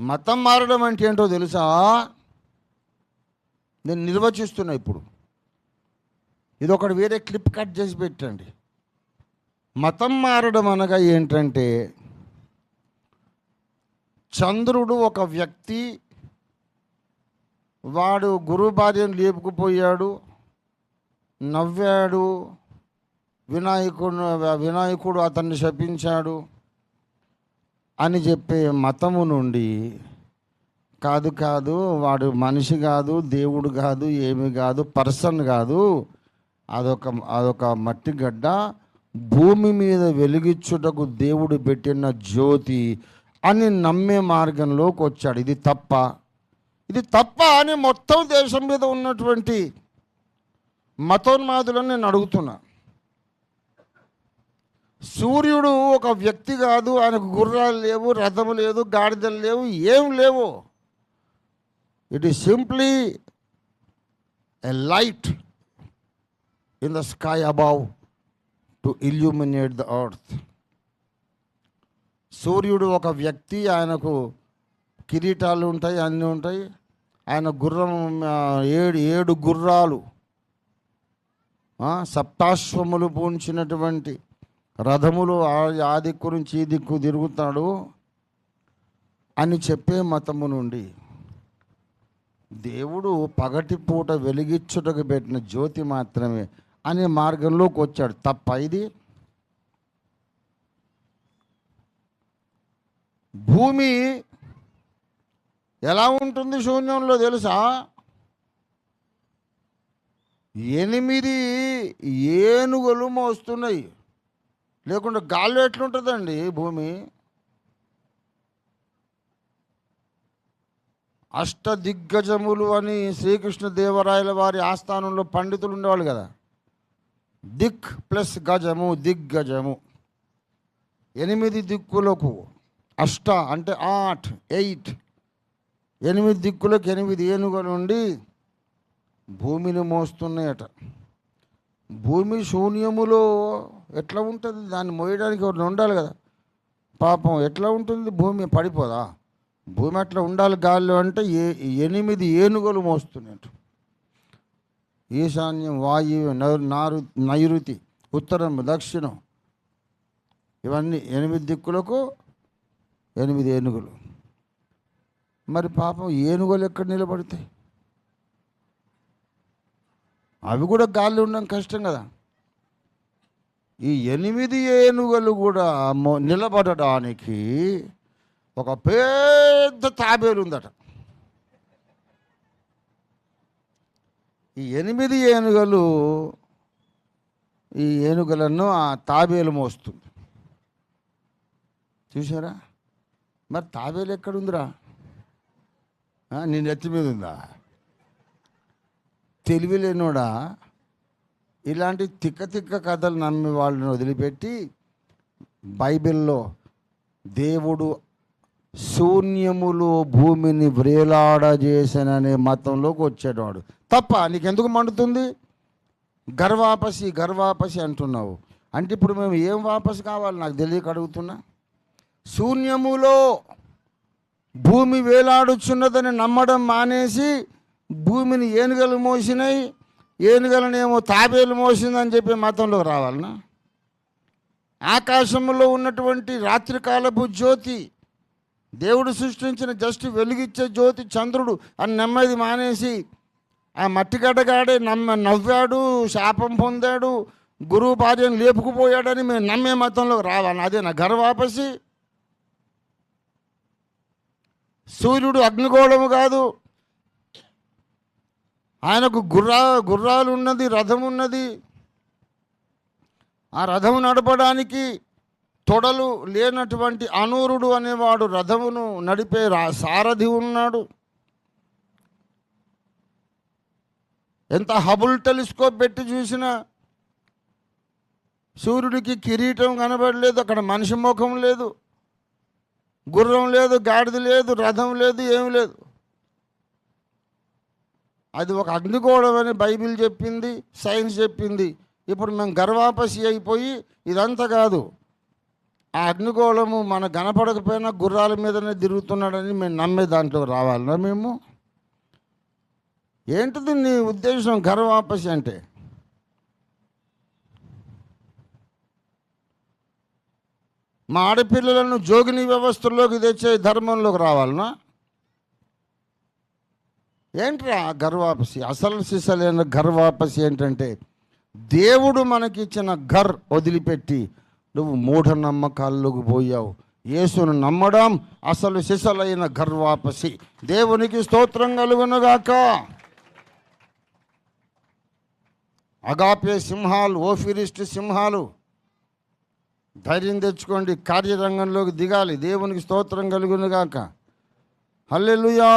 మతం మారడం అంటే ఏంటో తెలుసా? నేను నిర్వచిస్తున్నా ఇప్పుడు. ఇది ఒకటి వేరే క్లిప్ కట్ చేసి పెట్టండి. మతం మారడం అనగా ఏంటంటే చంద్రుడు ఒక వ్యక్తి వాడు గురు భార్యను లేపుకుపోయాడు నవ్వాడు వినాయకుడు వినాయకుడు అతన్ని శపించాడు అని చెప్పే మతము నుండి కాదు కాదు వాడు మనిషి కాదు దేవుడు కాదు ఏమి కాదు పర్సన్ కాదు అదొక అదొక మట్టి గడ్డ భూమి మీద వెలిగించుటకు దేవుడు పెట్టిన జ్యోతి అని నమ్మే మార్గంలోకి వచ్చాడు. ఇది తప్ప ఇది తప్ప అని మొత్తం దేశం మీద ఉన్నటువంటి మతోన్మాదులను నేను అడుగుతున్నా. సూర్యుడు ఒక వ్యక్తి కాదు ఆయనకు గుర్రాలు లేవు రథము లేదు గాడిదలు లేవు ఏం లేవు. It is simply a light in the sky above to illuminate the earth సూర్యుడు ఒక వ్యక్తి ఆయనకు కిరీటాలు ఉంటాయి అన్నీ ఉంటాయి. ఆయన గుర్రం ఏడు ఏడు గుర్రాలు సప్తాశ్వములు పూంచినటువంటి రథములు ఆ- దిక్కు నుంచి ఈ దిక్కు తిరుగుతాడు అని చెప్పే మతము నుండి దేవుడు పగటిపూట వెలిగించుటకు పెట్టిన జ్యోతి మాత్రమే అనే మార్గంలోకి వచ్చాడు. తప్ప ఇది భూమి ఎలా ఉంటుంది శూన్యంలో తెలుసా? ఎనిమిది ఏనుగులు మోస్తున్నాయి. లేకుంటే గాల్లో ఎట్లుంటుందండి భూమి? అష్టదిగ్గజములు అని శ్రీకృష్ణ దేవరాయల వారి ఆస్థానంలో పండితులు ఉండేవాళ్ళు కదా. దిక్ ప్లస్ గజము దిగ్గజము. ఎనిమిది దిక్కులకు అష్ట అంటే ఆట్ ఎయిట్. ఎనిమిది దిక్కులకు ఎనిమిది ఏనుగ నుండి భూమిని మోస్తున్నాయట. భూమి శూన్యములో ఎట్లా ఉంటుంది? దాన్ని మోయడానికి ఒకటి ఉండాలి కదా. పాపం ఎట్లా ఉంటుంది? భూమి పడిపోదా? భూమి అట్లా ఉండాలి గాలిలో అంటే ఏ ఎనిమిది ఏనుగులు మోస్తున్నట్టు. ఈశాన్యం వాయువు నారు నైరుతి ఉత్తరం దక్షిణం. ఇవన్నీ ఎనిమిది దిక్కులకు ఎనిమిది ఏనుగులు. మరి పాపం ఏనుగులు ఎక్కడ నిలబడతాయి? అవి కూడా గాలి ఉండడం కష్టం కదా. ఈ ఎనిమిది ఏనుగులు కూడా నిలబడడానికి ఒక పెద్ద తాబేలు ఉందట. ఈ ఎనిమిది ఏనుగలు ఈ ఏనుగులను ఆ తాబేలు మోస్తుంది. చూసారా మరి తాబేలు ఎక్కడుందిరా నీ నెత్తి మీద ఉందా? తెలివి లేనోడా? ఇలాంటి తిక్క తిక్క కథలు నమ్మి వాళ్ళని వదిలిపెట్టి బైబిల్లో దేవుడు శూన్యములు భూమిని వ్రేలాడజేసననే మతంలోకి వచ్చేవాడు తప్ప నీకెందుకు మండుతుంది? గర్వాపసి గర్వాపసి అంటున్నావు. అంటే ఇప్పుడు మేము ఏం వాపసు కావాలి నాకు తెలియక అడుగుతున్నా? శూన్యములో భూమి వేలాడుచున్నదని నమ్మడం మానేసి భూమిని ఏనుగలు మోసినాయి ఏనుగలనేమో తాబేలు మోసిందని చెప్పి మతంలోకి రావాలనా? ఆకాశంలో ఉన్నటువంటి రాత్రికాలపు జ్యోతి దేవుడు సృష్టించిన జస్ట్ వెలుగిచ్చే జ్యోతి చంద్రుడు అని నెమ్మది మానేసి ఆ మట్టిగడ్డగాడే నమ్మ నవ్వాడు శాపం పొందాడు గురువు భార్యను లేపుకుపోయాడని మేము నమ్మే మతంలోకి రావాలి అదే నా గర్వాపసి సూర్యుడు అగ్నిగోళము కాదు ఆయనకు గుర్రా గుర్రాలు ఉన్నది రథం ఉన్నది ఆ రథము నడపడానికి తొడలు లేనటువంటి అనూరుడు అనేవాడు రథమును నడిపే రా సారథి ఉన్నాడు. ఎంత హబుల్ టెలిస్కోప్ పెట్టి చూసినా సూర్యుడికి కిరీటం కనబడలేదు అక్కడ మనిషి ముఖం లేదు. గుర్రం లేదు గాడిద లేదు రథం లేదు ఏమి లేదు. అది ఒక అగ్నిగోళం అని బైబిల్ చెప్పింది సైన్స్ చెప్పింది. ఇప్పుడు మేము గర్వాపసి అయిపోయి ఇదంతా కాదు. ఆ అగ్నిగోళము మన కనపడకపోయినా గుర్రాల మీదనే తిరుగుతున్నాడని మేము నమ్మే దాంట్లో రావాలన్నా మేము? ఏంటిది నీ ఉద్దేశం గర్వాపసి అంటే? మా ఆడపిల్లలను జోగిని వ్యవస్థలోకి తెచ్చే ధర్మంలోకి రావాలనా? ఏంట్రా గర్వాపసి అసలు సిసలైన గర్వాపసి ఏంటంటే దేవుడు మనకిచ్చిన గర్ వదిలిపెట్టి నువ్వు మూఢనమ్మకాల్లోకి పోయావు. యేసును నమ్మడం అసలు సిసలైన గర్వాపసి దేవునికి స్తోత్రం కలుగునుగాక. అగాపే సింహాలు ఓఫిరిస్ట్ సింహాలు ధైర్యం తెచ్చుకోండి కార్యరంగంలోకి దిగాలి. దేవునికి స్తోత్రం కలుగునుగాక. హల్లెలుయా!